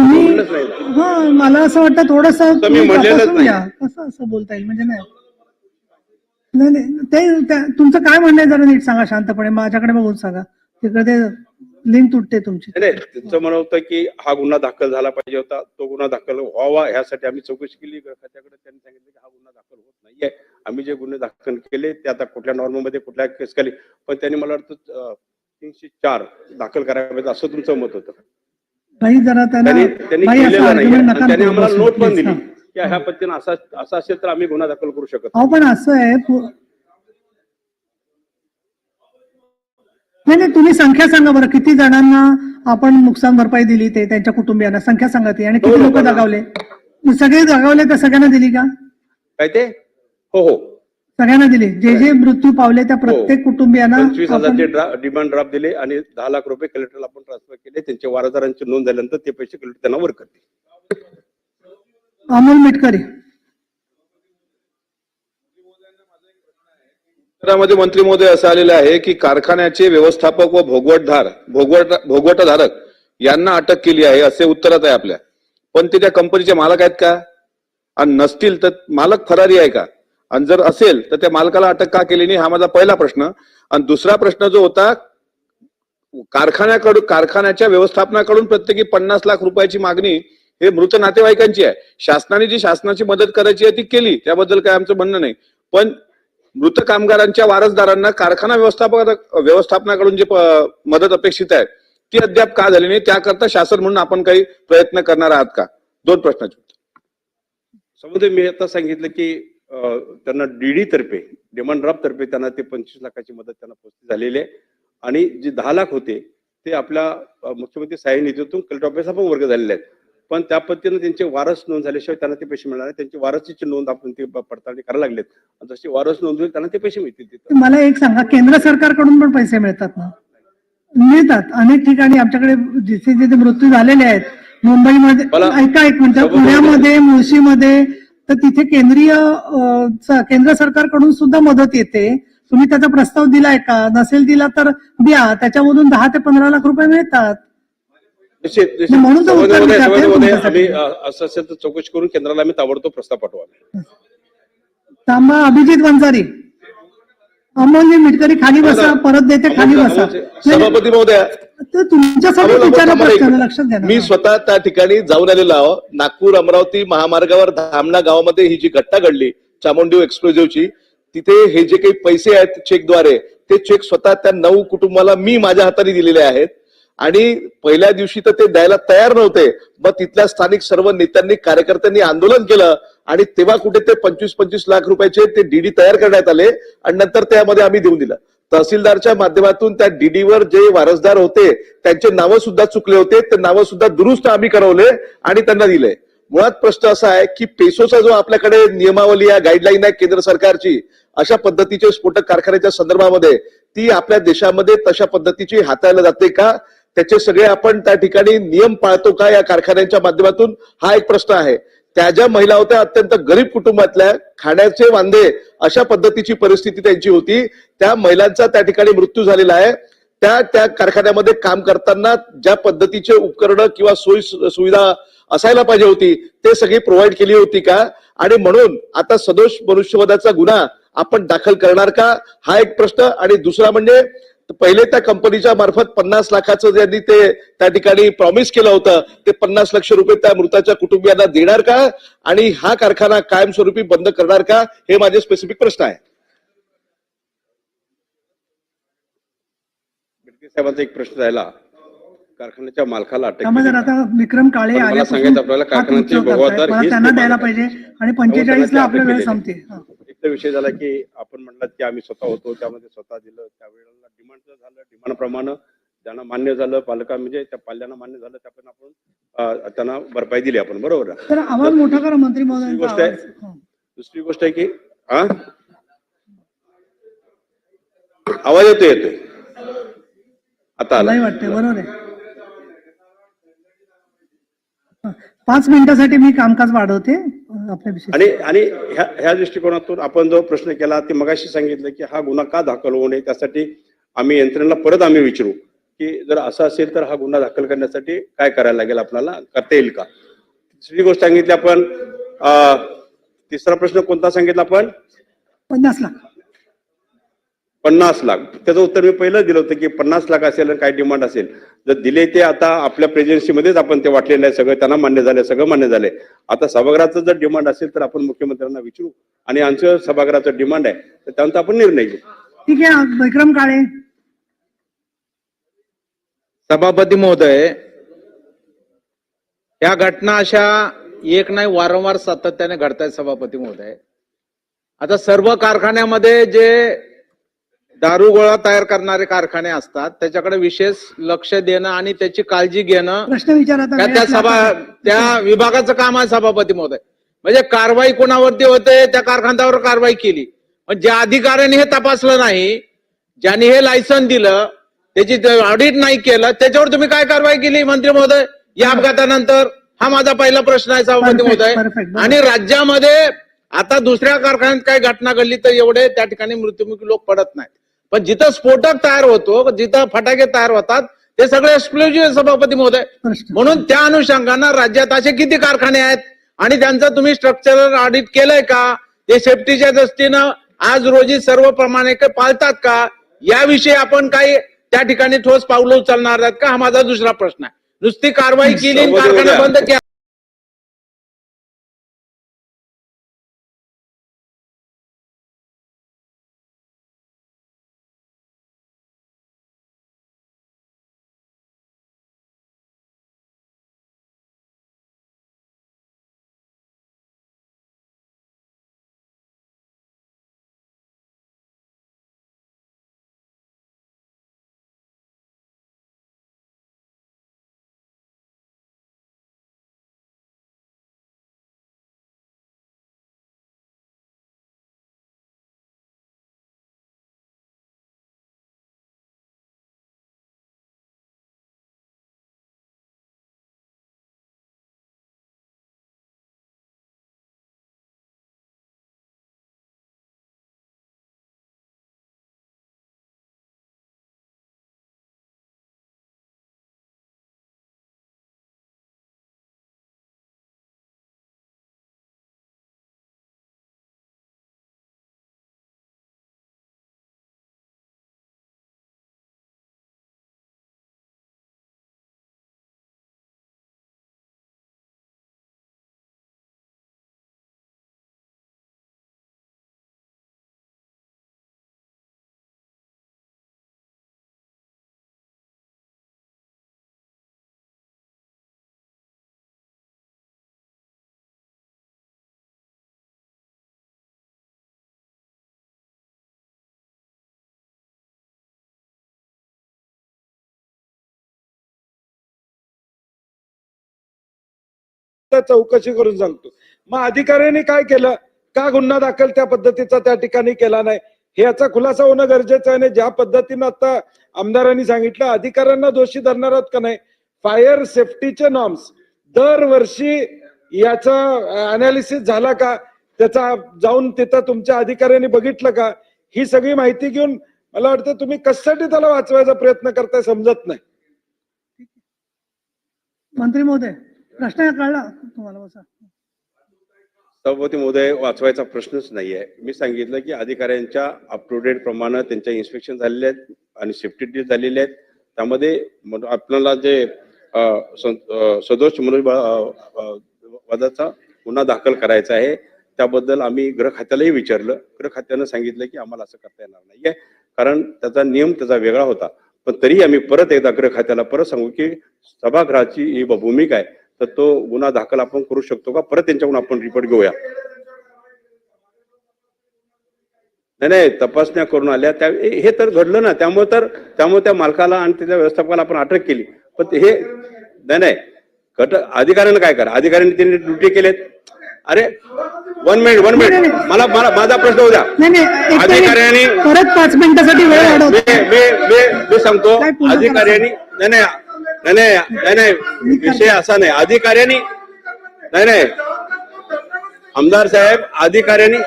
तुम्ही. हा मला असं वाटतं थोडस. कसं असं बोलता येईल? म्हणजे नाही. नाही नाही ते तुमचं काय म्हणणं आहे जरा नीट सांगा शांतपणे. माझ्याकडे बघून सांगा. तिकडे ते लिंक तुटते तुमची. नाही त्यांचं म्हणणं होतं की हा गुन्हा दाखल झाला पाहिजे होता. तो गुन्हा दाखल व्हावा ह्यासाठी आम्ही चौकशी केली. खात्याकडे त्यांनी सांगितलं की हा गुन्हा दाखल होत नाहीये. आम्ही जे गुन्हे दाखल केले ते आता कुठल्या नॉर्ममध्ये कुठल्या केस खाली. पण त्यांनी मला वाटतं तीनशे चार दाखल करायला पाहिजे असं तुमचं मत होतं. भाई जरा त्यांना असं नका नोट पण दिली हा. की ह्या पद्धतीनं असा असं असेल तर आम्ही गुन्हा दाखल करू शकत अहो पण असं आहे नाही नाही तुम्ही संख्या सांगा बरं. किती जणांना आपण नुकसान भरपाई दिली ते त्यांच्या कुटुंबियांना? संख्या सांगा ती. आणि किती लोक. जगावले? सगळे जगावले तर सगळ्यांना दिली का? काय ते? हो हो. सगळ्यांना दिली. जे जे मृत्यू पावले त्या प्रत्येक कुटुंबियांना पंचवीस हजारचे डिमांड ड्राफ्ट दिले आणि दहा लाख रुपये कलेक्टरला आपण ट्रान्सफर केले. त्यांच्या वारसदारांची नोंद झाल्यानंतर ते पैसे कलेक्टर त्यांना वर करतील. अमोल मिटकरी. मध्ये मंत्री महोदय असं आलेलं आहे की कारखान्याचे व्यवस्थापक व भोगवटधार भोगवट भोगवटधारक यांना अटक केली आहे असे उत्तरात आहे आपल्या. पण ते त्या कंपनीचे मालक आहेत का? आणि नसतील तर मालक फरारी आहे का? आणि जर असेल तर त्या मालकाला अटक का केली नाही? हा माझा पहिला प्रश्न. आणि दुसरा प्रश्न जो होता कारखान्याकडून कारखान्याच्या व्यवस्थापनाकडून प्रत्येकी पन्नास लाख रुपयाची मागणी हे मृत नातेवाईकांची आहे. शासनाने जी शासनाची मदत करायची आहे ती केली. त्याबद्दल काय आमचं म्हणणं नाही. पण मृत कामगारांच्या वारसदारांना कारखाना व्यवस्थापक व्यवस्थापनाकडून जे मदत अपेक्षित आहे ती अद्याप का झाली नाही? त्याकरता शासन म्हणून आपण काही प्रयत्न करणार आहात का? दोन प्रश्नाचे समुद्र समुदाय मी आता सांगितलं की त्यांना डीडी तर्फे डिमांड ड्राफ्ट तर्फे त्यांना ते पंचवीस लाखाची मदत त्यांना पोहोचली झालेली आहे. आणि जे दहा लाख होते ते आपल्या मुख्यमंत्री सहाय्य निधीतून कलेक्टर ऑफिसला पण वर्ग झालेले आहेत. पण त्या पद्धतीनं त्यांचे वारस नोंद झाल्याशिवाय त्यांना ते पैसे मिळणार त्यांची वारसीची नोंद आपण ते पडताळणी करायला लागलेत. आणि जशी वारस नोंद होईल त्यांना ते पैसे मिळतील मला एक सांगा केंद्र सरकारकडून पण पैसे मिळतात ना? मिळतात. अनेक ठिकाणी आमच्याकडे जिथे जिथे मृत्यू झालेले आहेत मुंबईमध्ये ऐका एक मिनिट. सभापती- पुण्यामध्ये मुळशीमध्ये तर तिथे केंद्रीय केंद्र सरकारकडून सुद्धा मदत येते. तुम्ही त्याचा प्रस्ताव दिलाय का? नसेल दिला तर द्या. त्याच्यामधून दहा ते पंधरा लाख रुपये मिळतात. नाही, म्हणून असं असेल तर चौकशी करून केंद्राला आम्ही ताबडतोब प्रस्ताव पाठवा थांबा अभिजित वंजारी. अमोलजी मिटकरी खाली बसा. परत देते खाली बसा. सभापती महोदय तर तुमच्यासाठी. लक्षात घ्या. मी स्वतः त्या ठिकाणी जाऊन आलेलो आहो नागपूर अमरावती महामार्गावर धामणा गावामध्ये ही जी घटना घडली चामुंडी एक्सप्लोजिव्हची तिथे हे जे काही पैसे आहेत चेकद्वारे ते चेक स्वतः त्या नऊ कुटुंबाला मी माझ्या हाताने दिलेले आहेत आणि पहिल्या दिवशी तर ते द्यायला तयार नव्हते मग तिथल्या स्थानिक सर्व नेत्यांनी कार्यकर्त्यांनी आंदोलन केलं आणि तेव्हा कुठे ते पंचवीस पंचवीस लाख रुपयाचे ते डीडी तयार करण्यात आले आणि नंतर त्यामध्ये आम्ही देऊन दिलं तहसीलदारच्या माध्यमातून त्या डीडीवर जे वारसदार होते त्यांचे नावं सुद्धा चुकले होते ते नावं सुद्धा दुरुस्त आम्ही करवले आणि त्यांना दिले. मुळात प्रश्न असा आहे की पेसोचा जो आपल्याकडे नियमावली आहे गाईडलाईन आहे केंद्र सरकारची अशा पद्धतीचे स्फोटक कारखान्याच्या संदर्भामध्ये ती आपल्या देशामध्ये तशा पद्धतीची हाताळली जाते का? त्याचे सगळे आपण त्या ठिकाणी नियम पाळतो का या कारखान्यांच्या माध्यमातून? हा एक प्रश्न आहे. त्या ज्या महिला होत्या अत्यंत गरीब कुटुंबातल्या खाण्याचे वांदे अशा पद्धतीची परिस्थिती त्यांची होती. त्या महिलांचा त्या ठिकाणी मृत्यू झालेला आहे. त्या त्या कारखान्यामध्ये काम करताना ज्या पद्धतीचे उपकरणं किंवा सोयी सुविधा असायला पाहिजे होती ते सगळी प्रोव्हाइड केली होती का? आणि म्हणून आता सदोष मनुष्यवधाचा गुन्हा आपण दाखल करणार का? हा एक प्रश्न. आणि दुसरा म्हणजे पहिले त्या कंपनीच्या मार्फत पन्नास लाखाचं ज्यांनी ते त्या ठिकाणी प्रॉमिस केलं होतं ते पन्नास लक्ष रुपये त्या मृताच्या कुटुंबियांना देणार का? आणि हा कारखाना कायमस्वरूपी बंद करणार का? हे माझे स्पेसिफिक प्रश्न आहे साहेबांचा एक प्रश्न राहिला. कारखान्याच्या मालकाला अटक. आता विक्रम काळे मला आल्यापासून सांगायचं आपल्याला कारखान्याचे हेच त्यांना द्यायला पाहिजे. आणि पंचेचाळीस ला त्यामुळे आपला वेळ संपते. एक विषय झाला की आपण म्हणलात की आम्ही स्वतः होतो त्यामध्ये स्वतः दिलं त्यावेळेला डिमांड झालं डिमांड प्रमाणे ज्यांना मान्य झालं पालका म्हणजे त्या पाल्यांना मान्य झालं त्या पण आपण त्यांना भरपाई दिली आपण बरोबर तर आवाज मोठा करा मंत्री महोदयांचा गोष्ट आहे. हा. दुसरी गोष्ट आहे की हा आवाज येतोय येतोय आता आला मलाही वाटते बरोबर आहे पाच मिनिटासाठी मी कामकाज वाढवते आपल्या आणि आणि ह्या ह्या दृष्टिकोनातून आपण जो प्रश्न केला ते मगाशी सांगितलं की हा गुन्हा का दाखल होऊ नये? त्यासाठी आम्ही यंत्रणेला परत आम्ही विचारू की जर असं असेल तर हा गुन्हा दाखल करण्यासाठी काय करायला लागेल आपल्याला? करता येईल का? दुसरी गोष्ट सांगितली आपण तिसरा प्रश्न कोणता सांगितला आपण? पन्नास लाख. पन्नास लाख. त्याचं उत्तर मी पहिलं दिलं होतं की पन्नास लाख असेल आणि काय डिमांड असेल. जर दिले ते आता आपल्या प्रेझेन्सीमध्येच आपण ते वाटलेलं आहे सगळं त्यांना मान्य झालं सगळं मान्य झालंय. आता सभागृहाचं जर डिमांड असेल तर आपण मुख्यमंत्र्यांना विचारू. आणि आमचं सभागृहाचं डिमांड आहे तर त्यानंतर आपण निर्णय घेऊ. ठीक आहे विक्रम काळे. सभापती महोदय या घटना अशा एक नाही वारंवार सातत्याने घडत आहेत सभापती महोदय. आता सर्व कारखान्यामध्ये जे दारू गोळा तयार करणारे कारखाने असतात. त्याच्याकडे विशेष लक्ष देणं आणि त्याची काळजी घेणं प्रश्न विचारायचा त्या सभा त्या विभागाचं काम आहे सभापती महोदय. म्हणजे कारवाई कोणावरती होते त्या कारखान्यावर कारवाई केली. पण ज्या अधिकाऱ्यांनी हे तपासलं नाही ज्यांनी हे लायसन दिलं त्याची ऑडिट नाही केलं त्याच्यावर तुम्ही काय कारवाई केली मंत्री महोदय? या अपघातानंतर? हा माझा पहिला प्रश्न आहे सभापती Perfect, महोदय. perfect, बरोबर. आणि राज्यामध्ये आता दुसऱ्या कारखान्यात काही घटना घडली तर एवढे त्या ठिकाणी मृत्युमुखी लोक पडत नाहीत. पण जिथं स्फोटक तयार होतो जिथं फटाके तयार होतात ते सगळे एक्सप्लोजिव्ह सभापती महोदय. म्हणून त्या अनुषंगानं राज्यात असे किती कारखाने आहेत? आणि त्यांचं तुम्ही स्ट्रक्चरल ऑडिट केलंय का? ते सेफ्टीच्या दृष्टीनं आज रोजी सर्व प्रमाणे पाळतात का? याविषयी आपण काही त्या ठिकाणी ठोस पावलं उचलणार आहेत का? हा माझा दुसरा प्रश्न आहे. नुसती कारवाई केली कारखाना. बंद केला. चौकशी करून सांगतो. मग अधिकाऱ्यांनी काय केलं? का गुन्हा दाखल त्या पद्धतीचा त्या ठिकाणी केला नाही? हे याचा खुलासा होणं गरजेचं आहे आणि ज्या पद्धतीनं आता आमदारांनी सांगितलं अधिकाऱ्यांना दोषी धरणार आहोत का नाही? फायर सेफ्टीचे नॉर्म्स दरवर्षी याचा अनालिसिस झाला का? त्याचा जाऊन तिथं तुमच्या अधिकाऱ्यांनी बघितलं का? ही सगळी माहिती घेऊन मला वाटतं तुम्ही कशासाठी त्याला वाचवायचा प्रयत्न करताय समजत नाही. मंत्री महोदय प्रश्न कळला तुम्हाला सभापती महोदय वाचवायचा प्रश्नच नाहीये. मी सांगितलं की अधिकाऱ्यांच्या अप टू डेट प्रमाणे त्यांच्या इन्स्पेक्शन झालेले आहेत आणि सेफ्टी टेस्ट झालेले आहेत. त्यामध्ये आपल्याला जे सदोष मनोज वादाचा गुन्हा दाखल करायचा आहे. त्याबद्दल आम्ही गृह खात्यालाही विचारलं. गृह खात्यानं सांगितलं की आम्हाला असं करता येणार नाहीये. कारण त्याचा नियम त्याचा वेगळा होता. पण तरी आम्ही परत एकदा गृह खात्याला परत सांगू की सभागृहाची ही भूमिका आहे. तर तो गुन्हा दाखल आपण करू शकतो का? परत त्यांच्याकडून आपण रिपोर्ट घेऊया. नाही नाही तपासण्या करून आल्या. त्या हे तर घडलं ना. त्यामुळे तर त्यामुळे त्या मालकाला आणि त्याच्या व्यवस्थापकाला आपण अटक केली. पण हे नाही नाही. घट अधिकाऱ्यानं काय करा? अधिकाऱ्यांनी त्यांनी ड्युटी केलेत. अरे वन मिनिट वन मिनिट मला मला माझा प्रश्न होऊ द्या. अधिकाऱ्यांनी परत पाच मिनिटासाठी वेळ मी सांगतो. अधिकाऱ्यांनी नाही नाही नाही नाही नाही नाही विषय असा नाही. अधिकाऱ्यांनी नाही नाही. आमदार साहेब अधिकाऱ्यांनी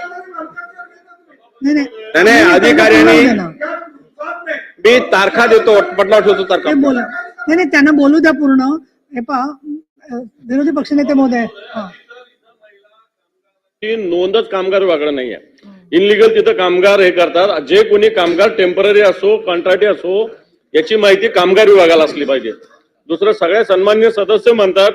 नाही नाही. अधिकाऱ्यांनी-. मी तारखा देतो पटलावर ठेवतो तारखा. बोला. नाही नाही त्यांना बोलू द्या पूर्ण. हे अ, विरोधी पक्षनेते महोदय ती नोंदच कामगार विभागाकडे नाही आहे इनलिगल तिथं कामगार हे करतात. जे कोणी कामगार टेंपररी असो कॉन्ट्रॅक्टी असो याची माहिती कामगार विभागाला असली पाहिजे. दुसरं सगळ्या सन्मान्य सदस्य म्हणतात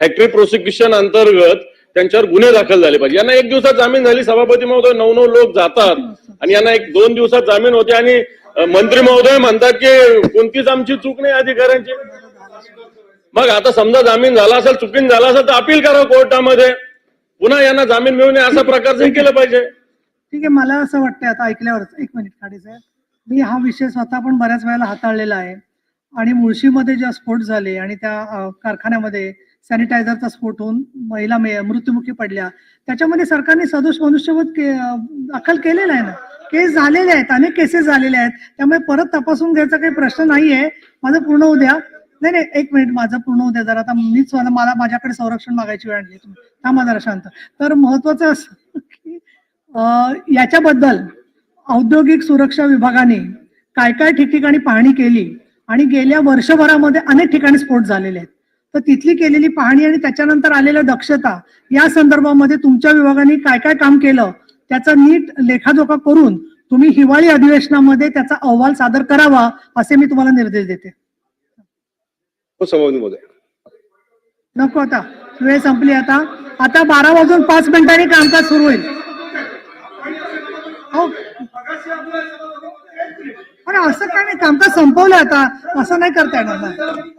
फॅक्टरी प्रोसिक्युशन अंतर्गत त्यांच्यावर गुन्हे दाखल झाले पाहिजे. यांना एक दिवसात जामीन झाली सभापती महोदय नऊ नऊ लोक जातात. आणि यांना एक दोन दिवसात जामीन होते आणि मंत्री महोदय म्हणतात की कोणतीच आमची चूक नाही अधिकाऱ्यांची. मग आता समजा जामीन झाला असेल चुकीन झाला असेल तर अपील करा कोर्टामध्ये. पुन्हा यांना जामीन मिळून अशा प्रकारचं हे केलं पाहिजे. ठीक आहे मला असं वाटतंय आता ऐकल्यावरच. एक मिनिट खाडे साहेब. मी हा विषय स्वतः पण बऱ्याच वेळेला हाताळलेला आहे. आणि मुळशीमध्ये ज्या स्फोट झाले आणि त्या कारखान्यामध्ये सॅनिटायझरचा स्फोट होऊन महिला मृत्युमुखी पडल्या त्याच्यामध्ये सरकारने सदोष मनुष्यवध के- दाखल केलेला आहे ना? केस झालेले आहेत अनेक केसेस झालेले आहेत. त्यामुळे परत तपासून घ्यायचा काही प्रश्न नाहीये. माझं पूर्ण उद्या नाही नाही एक मिनिट माझं पूर्ण उद्या जरा आता मीच मला मला माझ्याकडे संरक्षण मागायची वेळ आणली तुम्ही थांबा जरा शांत. तर महत्वाचं असं की याच्याबद्दल औद्योगिक सुरक्षा विभागाने काय काय ठिकठिकाणी पाहणी केली? आणि गेल्या वर्षभरामध्ये अनेक ठिकाणी स्फोट झालेले आहेत. तर तिथली केलेली पाहणी आणि त्याच्यानंतर आलेल्या दक्षता या संदर्भामध्ये तुमच्या विभागाने काय काय काम केलं त्याचा नीट लेखाजोखा करून तुम्ही हिवाळी अधिवेशनामध्ये त्याचा अहवाल सादर करावा असे मी तुम्हाला निर्देश देते. हो नको आता वेळ संपली आता. आता बारा वाजून पाच मिनिटांनी कामकाज सुरू होईल. पण असं काय नाही कामकाज संपवलं आता. असं नाही करता येणार.